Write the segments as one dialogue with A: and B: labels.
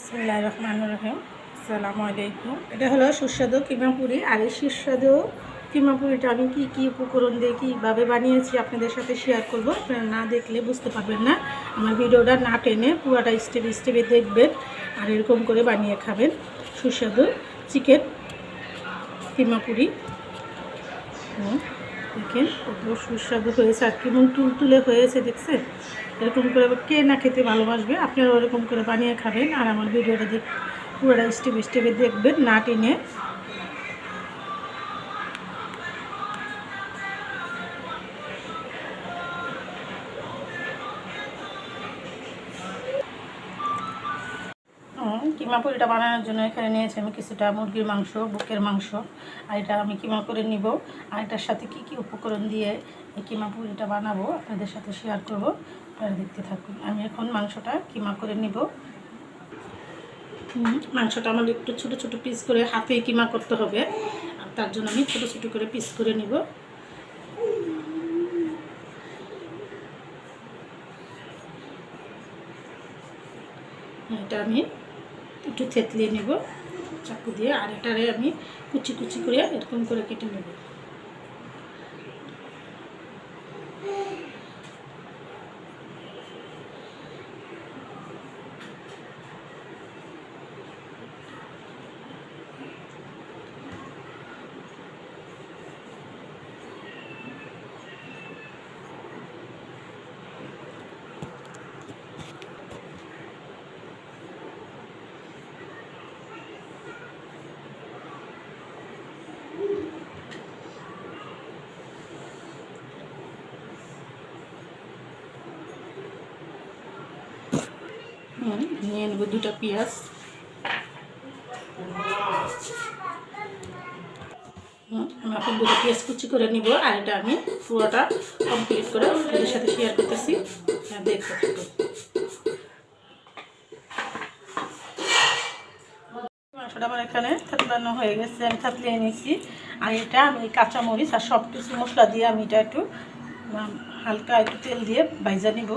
A: বিসমুল্লাহ রহমান রহিম। আসসালামু আলাইকুম। এটা হলো সুস্বাদু কিমা পুরি আর এই সুস্বাদু কিমা পুরিটা আমি কী কী উপকরণ দিয়ে কীভাবে বানিয়েছি আপনাদের সাথে শেয়ার করব আপনারা না দেখলে বুঝতে পারবেন না। আমার ভিডিওটা না টেনে পুরোটা স্টেপ স্টেপে দেখবেন আর এরকম করে বানিয়ে খাবেন। সুস্বাদু চিকেন কিমা পুরি হুম, দেখেন, কত সুস্বাদু হয়েছে, আর কেমন তুলতুলে হয়েছে দেখছে এরকম করে কে না খেতে ভালোবাসবে আপনারা ওরকম করে বানিয়ে খাবেন, আর আমার ভিডিওটা দেখ পুরোটা স্টেপ স্টেপে দেখবেন, না টেনে কিমা পুরিটা বানানোর জন্য এখানে নিয়েছি আমি কিছুটা মুরগির মাংস, বুকের মাংস। আর এটা আমি কিমা করে নিব। আর এটার সাথে কি কি উপকরণ দিয়ে এই কিমা পুরিটা বানাবো আপনাদের সাথে শেয়ার করব। আপনারা দেখতে থাকুন। আমি এখন মাংসটা কিমা করে নিব। মাংসটা আমার একটু ছোট ছোট পিস করে হাতে কিমা করতে হবে। তার জন্য আমি ছোট ছোট করে পিস করে নিব। এটা আমি একটু থেতলিয়ে নেব, চাকু দিয়ে, আর এটারে আমি কুচি কুচি করে এরকম করে কেটে নেব। হুম, নিয়ে নেব দুটো পেঁয়াজ। আমি এখন দুটো পেঁয়াজ কুচি করে নিব আর এটা আমি পুরোটা কমপ্লিট করে আপনাদের সাথে শেয়ার করতেছি। আর দেখতে থাকুন মাংসটা এখানে থাতলানো হয়ে গেছে আমি থাতলিয়ে নিয়েছি। আর এটা আমি কাঁচামরিচ আর সব কিছু মশলা দিয়ে আমি এটা একটু হালকা একটু তেল দিয়ে বাইজা নিব।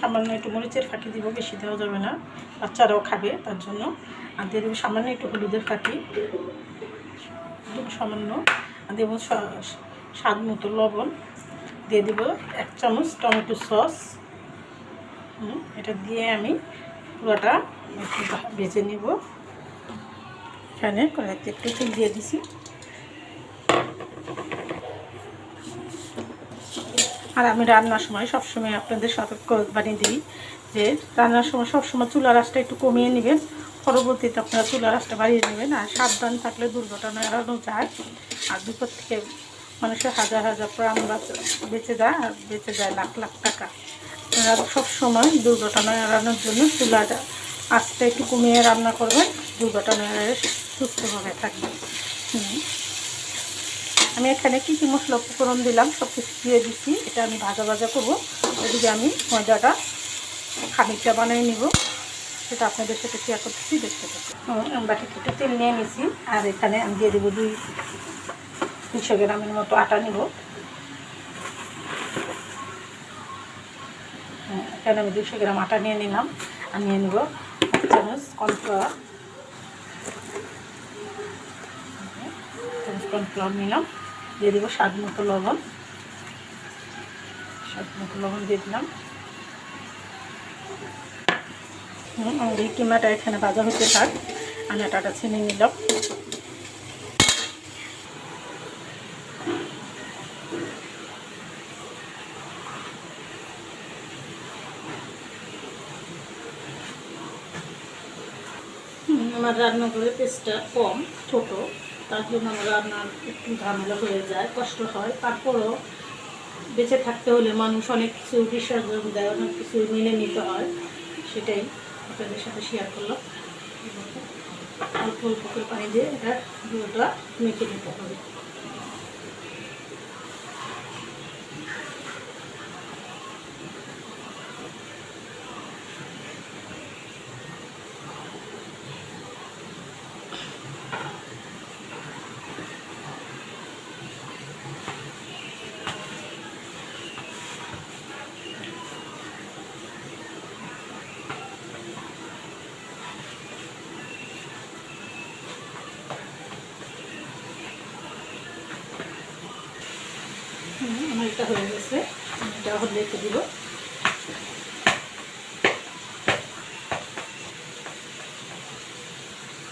A: সামান্য একটু মরিচের ফাঁকি দিব, বেশি দেওয়া যাবে না। বাচ্চারাও খাবে তার জন্য। আর দিয়ে দেবো সামান্য একটু হলুদের ফাঁকি। সামান্য। আর দেবো স্বাদ মতো লবণ। দিয়ে দেবো এক চামচ টমেটো সস। এটা দিয়ে আমি পুরোটা ভেজে নেব। এখানে কড়াইতে একটু তেল দিয়ে দিছি। আর আমি রান্নার সময় সবসময় আপনাদের সতর্ক বানিয়ে দিই যে রান্নার সময় সবসময় চুলা রাসটা একটু কমিয়ে নেবেন। পরবর্তীতে আপনারা চুলা রাসটা বাড়িয়ে নেবেন আর সাবধান থাকলে দুর্ঘটনা এড়ানো যায়। আর বিপদ থেকে মানুষের হাজার হাজার প্রাণ বেঁচে যায় আর বেঁচে যায় লাখ লাখ টাকা। আপনারা সবসময় দুর্ঘটনা এড়ানোর জন্য চুলাটা আস্তে একটু কমিয়ে রান্না করবেন। দুর্ঘটনা এড়িয়ে সুস্থভাবে থাকবেন। আমি এখানে কী কী মশলা উপকরণ দিলাম সব কিছু দিয়ে দিচ্ছি। এটা আমি ভাজা ভাজা করব। ওদিকে আমি ময়দাটা খানিকটা বানিয়ে নিব। সেটা আপনাদের সাথে শেয়ার করতেছি, দেখতে পাচ্ছি বাটিতে একটু তেল নিয়ে নিছি। আর এখানে আমি দিয়ে দেবো দুই দুশো গ্রামের মতো আটা নিব। এখানে আমি দুশো গ্রাম আটা নিয়ে নিলাম। আর নিয়ে নেব এক চামচ কর্নফ্লাওয়ার কর্নফ্লাওয়ার নিলাম। দিয়ে দেবো স্বাদ মতো লবণ। স্বাদ মতো লবণ দিয়ে দিলাম। আমাদের কিমাটা এখানে ভাজা হতে থাক। আমি আটাটা ছেনে নিলাম। আমার রান্নাঘরের পেস্টটা কম, ছোট। তার জন্য আমার রান্নার একটু ঝামেলা হয়ে যায়, কষ্ট হয়। তারপরও বেঁচে থাকতে হলে মানুষ অনেক কিছু বিসর্জন দেয়, অনেক কিছু মেনে নিতে হয়। সেটাই আপনাদের সাথে শেয়ার করলাম। অল্প অল্প করে পানি দিয়ে এটা পুরোটা মেখে নিতে হবে। তেলটা হয়ে গেছে। এটা রেখে দিব।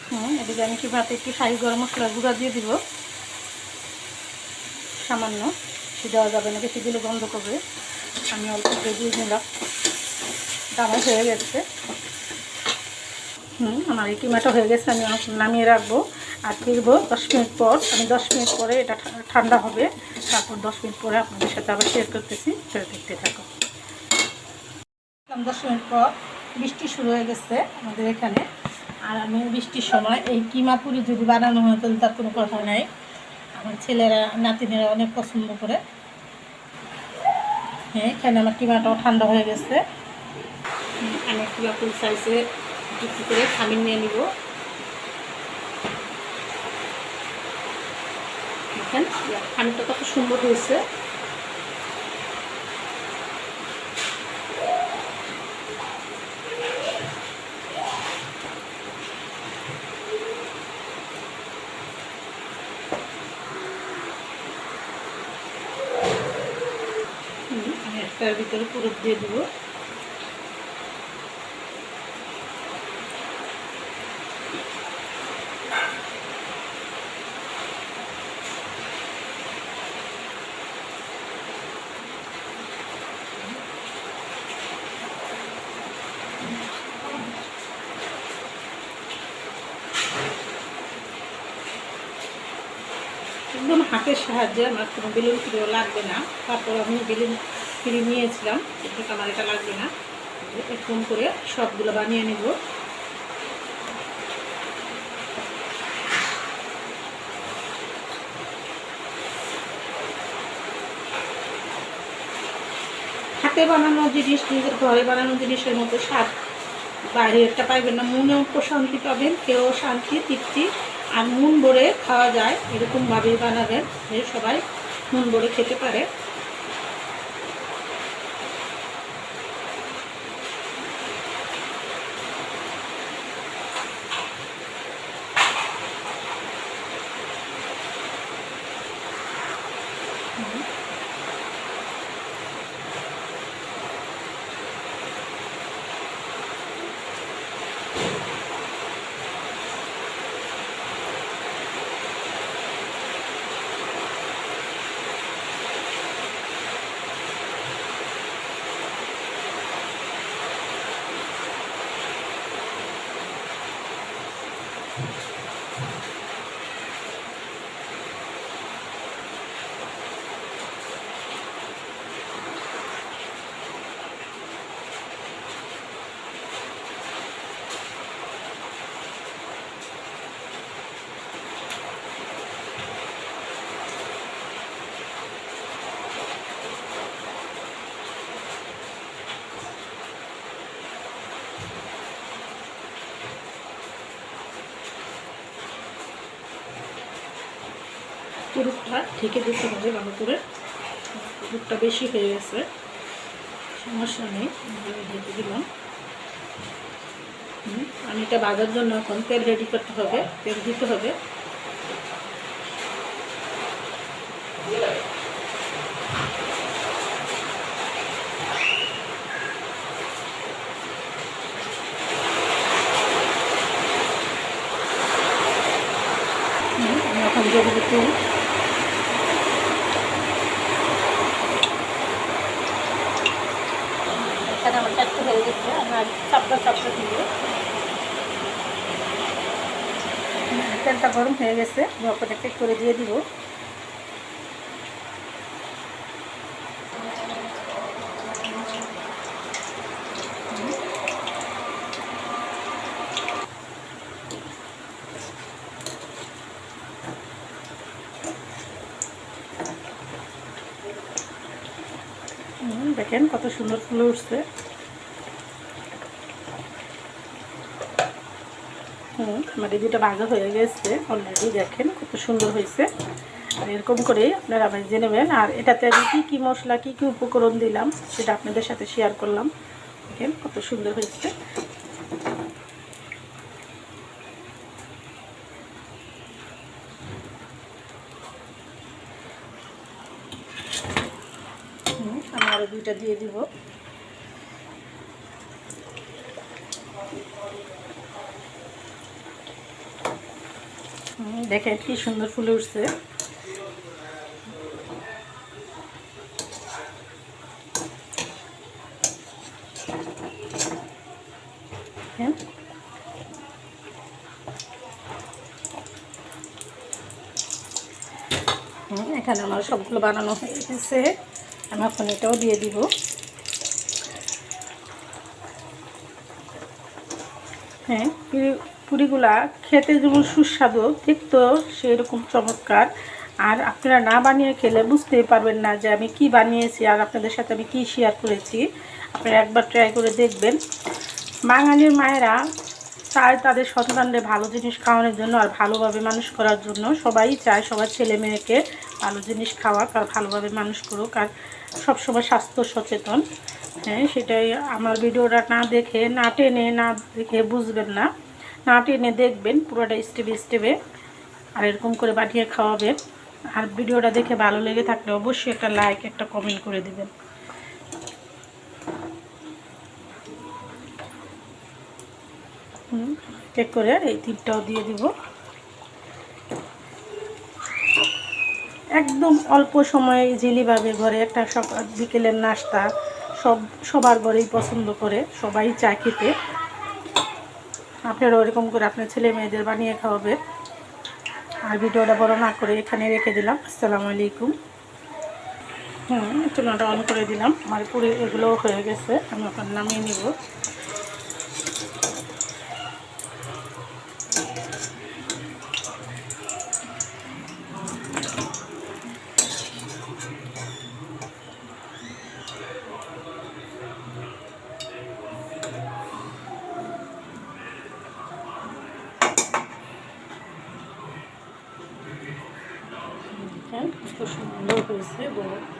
A: হুম এদিকে আমি কি ভাতে একটু শাহি গরম মশলা গুঁড়া দিয়ে দিব। সামান্য। দেওয়া যাবে না, বেশি দিলে বন্ধ করবে। আমি অল্প দিয়ে নিলাম আমার হয়ে গেছে। হুম, আমার এই কিমাটা হয়ে গেছে, আমি নামিয়ে রাখব। আর ফিরবো দশ মিনিট পর। আমি দশ মিনিট পরে এটা ঠান্ডা হবে। তারপর দশ মিনিট পরে আপনাদের সাথে আবার শেয়ার করতেছি। সেটা দেখতে থাকো। দশ মিনিট পর বৃষ্টি শুরু হয়ে গেছে আমাদের এখানে। আর আমি বৃষ্টির সময় এই কিমা পুরি যদি বানানো হয়, তাহলে তার কোনো কথা নাই। আমার ছেলেরা, নাতিনেরা অনেক পছন্দ করে। হ্যাঁ এখানে আমার কিমাটাও ঠান্ডা হয়ে গেছে। আমি কিমা ফুল সাইজে করে খামির নিয়ে নিব। দেখেন খামিরটা কত সুন্দর হয়েছে। ভিতরে পুরো দিয়ে দেবো একদম হাতের সাহায্যে আমার কোনো বেলুন ফিরেও লাগবে না। তারপর আমি বেলুন ফিরে নিয়েছিলাম। কিন্তু আমার এটা লাগবে না। এরকম করে সবগুলো বানিয়ে নেব। হাতে বানানো জিনিস, নিজের ঘরে বানানো জিনিসের মতো স্বাদ বাইরেরটা পাইবেন না। মনেও প্রশান্তি পাবেন কেউ শান্তি, তৃপ্তি। আর নুন বড়ে খাওয়া যায় এরকমভাবেই বানাবেন। সবাই নুন বড়ে খেতে পারে। পুরুষটা ঢেকে দিতে হবে ভালো করে। পুরুষটা বেশি হয়ে গেছে। সমস্যা নেই ঢেকে দিলাম। আমি এটা বাজার জন্য এখন তেল রেডি করতে হবে, তেল দিতে হবে। এখন দিয়ে দেবো তেল এখানে আমার চারটে হয়ে চাপটা চাপটা দিয়ে। তেলটা গরম হয়ে গেছে ওপরে একটা করে দিয়ে দিব। দেখেন কত সুন্দর ফুলে উঠছে। হুম, আমার দুটো ভাজা হয়ে গেছে অলরেডি দেখেন কত সুন্দর হয়েছে। আর এরকম করেই আপনারা ভেজে নেবেন। আর এটাতে আমি কী কী মশলা, কী কী উপকরণ দিলাম, সেটা আপনাদের সাথে শেয়ার করলাম। দেখেন কত সুন্দর হয়েছে। আরও দুইটা দিয়ে দিব। দেখেন কি সুন্দর ফুলে উঠছে। হ্যাঁ। এখানে আমার সবগুলো বানানো হয়ে গেছে। আমি এখন এটাও দিয়ে দিব। হ্যাঁ পুরিগুলা খেতে যেমন সুস্বাদু দেখতেও সেই রকম চমৎকার। আর আপনারা না বানিয়ে খেলে বুঝতেই পারবেন না যে আমি কি বানিয়েছি আর আপনাদের সাথে আমি কি শেয়ার করেছি। আপনারা একবার ট্রাই করে দেখবেন। বাঙালির মায়েরা চায় তাদের সন্তানদের ভালো জিনিস খাওয়ানোর জন্য আর ভালোভাবে মানুষ করার জন্য। সবাই চায় সবার ছেলে মেয়েকে ভালো জিনিস খাওয়াক আর ভালোভাবে মানুষ করুক আর সবসময় স্বাস্থ্য সচেতন। হ্যাঁ সেটাই আমার ভিডিওটা না দেখে, না টেনে, না দেখে বুঝবেন না। না টেনে দেখবেন, পুরোটা স্টেপে স্টেপে আর এরকম করে বানিয়ে খাওয়াবেন আর ভিডিওটা দেখে ভালো লেগে থাকলে অবশ্যই একটা লাইক একটা কমেন্ট করে দেবেন। চেক করে এই তিনটাও দিয়ে দিব। একদম অল্প সময়ে জিলিভাবে ঘরে একটা সকাল বিকেলের নাস্তা সব, সবার ঘরেই পছন্দ করে, সবাই চা খেতে। আপনারা ওরকম করে আপনার ছেলে মেয়েদের বানিয়ে খাওয়াবে। আর ভিডিওটা বড় না করে এখানে রেখে দিলাম। আসসালামু আলাইকুম। হুম চুলাটা অন করে দিলাম। আমার পুরি এগুলো হয়ে গেছে। আমি ওখানে নামিয়ে নিব। হ্যাঁ খুব সুন্দর হয়েছে বড়